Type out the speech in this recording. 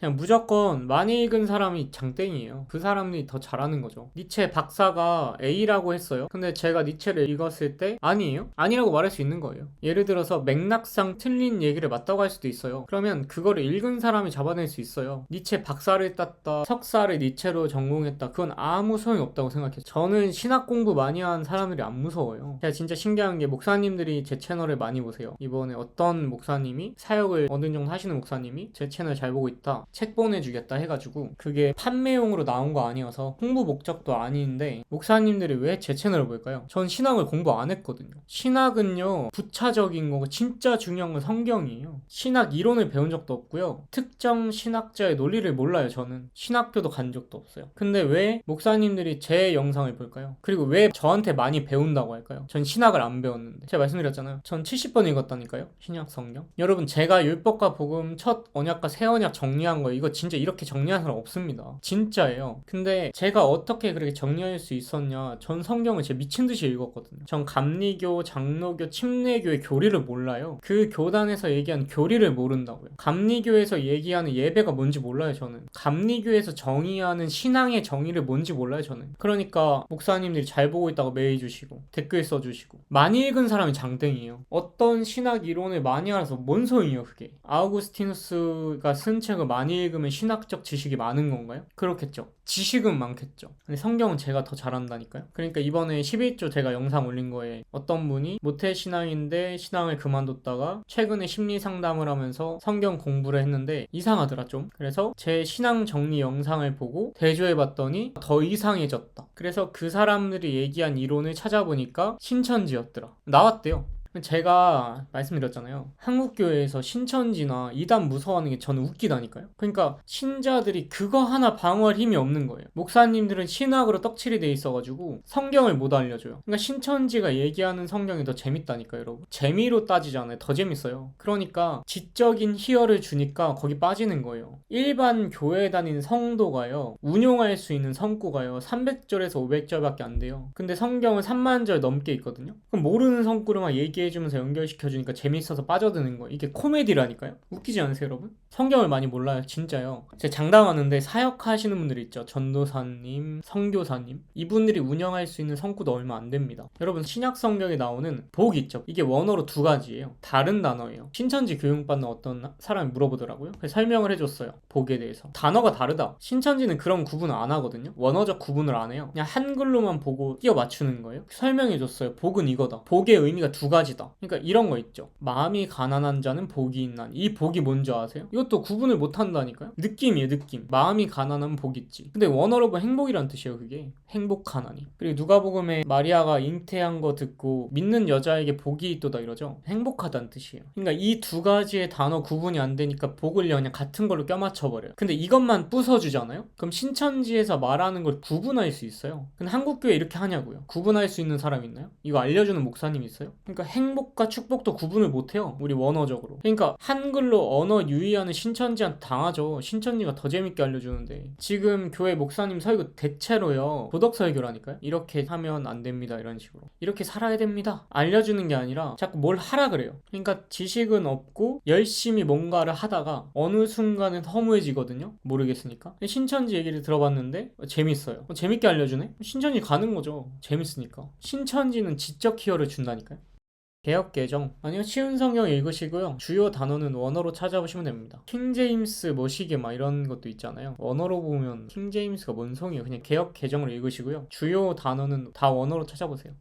그냥 무조건 많이 읽은 사람이 장땡이에요. 그 사람이 더 잘하는 거죠. 니체 박사가 A라고 했어요. 근데 제가 니체를 읽었을 때 아니에요? 아니라고 말할 수 있는 거예요. 예를 들어서 맥락상 틀린 얘기를 맞다고 할 수도 있어요. 그러면 그거를 읽은 사람이 잡아낼 수 있어요. 니체 박사를 땄다, 석사를 니체로 전공했다. 그건 아무 소용이 없다고 생각해요. 저는 신학 공부 많이 한 사람들이 안 무서워요. 제가 진짜 신기한 게 목사님들이 제 채널을 많이 보세요. 이번에 어떤 목사님이 사역을 어느 정도 하시는 목사님이 제 채널 잘 보고 있다. 책 보내주겠다 해가지고 그게 판매용으로 나온 거 아니어서 홍보 목적도 아닌데 목사님들이 왜 제 채널을 볼까요? 전 신학을 공부 안 했거든요. 신학은요 부차적인 거고 진짜 중요한 건 성경이에요. 신학 이론을 배운 적도 없고요. 특정 신학자의 논리를 몰라요. 저는 신학교도 간 적도 없어요. 근데 왜 목사님들이 제 영상을 볼까요? 그리고 왜 저한테 많이 배운다고 할까요? 전 신학을 안 배웠는데 제가 말씀드렸잖아요. 전 70번 읽었다니까요. 신약 성경. 여러분 제가 율법과 복음 첫 언약과 새 언약 정리한 거 이거 진짜 이렇게 정리한 사람 없습니다. 진짜예요. 근데 제가 어떻게 그렇게 정리할 수 있었냐? 전 성경을 제 미친 듯이 읽었거든요. 전 감리교, 장로교, 침례교의 교리를 몰라요. 그 교단에서 얘기한 교리를 모른다고요. 감리교에서 얘기하는 예배가 뭔지 몰라요, 저는. 감리교에서 정의하는 신앙의 정의를 뭔지 몰라요, 저는. 그러니까 목사님들이 잘 보고 있다고 메일 주시고 댓글 써 주시고 많이 읽은 사람이 장땡이에요. 어떤 신학 이론을 많이 알아서 뭔 소용이에요, 그게. 아우구스티누스가 쓴 책을 많이 읽으면 신학적 지식이 많은 건가요? 그렇겠죠. 지식은 많겠죠. 근데 성경은 제가 더 잘한다니까요. 그러니까 이번에 11조 제가 영상 올린 거에 어떤 분이 모태 신앙인데 신앙을 그만뒀다가 최근에 심리 상담을 하면서 성경 공부를 했는데 이상하더라 좀. 그래서 제 신앙 정리 영상을 보고 대조해 봤더니 더 이상해졌다. 그래서 그 사람들이 얘기한 이론을 찾아보니까 신천지였더라. 나왔대요. 제가 말씀드렸잖아요. 한국교회에서 신천지나 이단 무서워하는 게 저는 웃기다니까요. 그러니까 신자들이 그거 하나 방어할 힘이 없는 거예요. 목사님들은 신학으로 떡칠이 돼 있어가지고 성경을 못 알려줘요. 그러니까 신천지가 얘기하는 성경이 더 재밌다니까요, 여러분. 재미로 따지잖아요. 더 재밌어요. 그러니까 지적인 희열을 주니까 거기 빠지는 거예요. 일반 교회 다니는 성도가요, 운용할 수 있는 성구가요, 300절에서 500절밖에 안 돼요. 근데 성경은 3만 절 넘게 있거든요. 그럼 모르는 성구로만 얘기 해주면서 연결시켜주니까 재밌어서 빠져드는 거예요. 이게 코미디라니까요? 웃기지 않으세요, 여러분? 성경을 많이 몰라요, 진짜요. 제가 장담하는데 사역하시는 분들이 있죠. 전도사님, 선교사님. 이분들이 운영할 수 있는 성구도 얼마 안 됩니다. 여러분, 신약 성경에 나오는 복 있죠. 이게 원어로 두 가지예요. 다른 단어예요. 신천지 교육받는 어떤 사람이 물어보더라고요. 설명을 해줬어요. 복에 대해서. 단어가 다르다. 신천지는 그런 구분을 안 하거든요. 원어적 구분을 안 해요. 그냥 한글로만 보고 끼워 맞추는 거예요. 설명해줬어요. 복은 이거다. 복의 의미가 두 가지 다. 그러니까 이런 거 있죠. 마음이 가난한 자는 복이 있나니. 이 복이 뭔지 아세요? 이것도 구분을 못 한다니까요. 느낌이에요, 느낌. 마음이 가난하면 복 있지. 근데 원어로 보면 행복이란 뜻이에요, 그게. 행복하나니. 그리고 누가복음에 마리아가 잉태한 거 듣고 믿는 여자에게 복이 있도다 이러죠. 행복하다는 뜻이에요. 그러니까 이 두 가지의 단어 구분이 안 되니까 복을 그냥 같은 걸로 껴맞춰 버려요. 근데 이것만 부숴주잖아요. 그럼 신천지에서 말하는 걸 구분할 수 있어요. 근데 한국 교회 이렇게 하냐고요. 구분할 수 있는 사람 있나요? 이거 알려주는 목사님 있어요? 그러니까 행복과 축복도 구분을 못해요. 우리 원어적으로. 그러니까 한글로 언어 유의하는 신천지한테 당하죠. 신천지가 더 재밌게 알려주는데 지금 교회 목사님 설교 대체로요 도덕 설교라니까요. 이렇게 하면 안 됩니다 이런 식으로. 이렇게 살아야 됩니다. 알려주는 게 아니라 자꾸 뭘 하라 그래요. 그러니까 지식은 없고 열심히 뭔가를 하다가 어느 순간은 허무해지거든요. 모르겠으니까. 신천지 얘기를 들어봤는데 어, 재밌어요. 어, 재밌게 알려주네. 신천지 가는 거죠. 재밌으니까. 신천지는 지적 희열을 준다니까요. 개혁 개정. 아니요 쉬운 성경 읽으시고요. 주요 단어는 원어로 찾아보시면 됩니다. 킹제임스 뭐시게 막 이런 것도 있잖아요. 원어로 보면 킹제임스가 뭔 성이에요? 그냥 개혁 개정을 읽으시고요. 주요 단어는 다 원어로 찾아보세요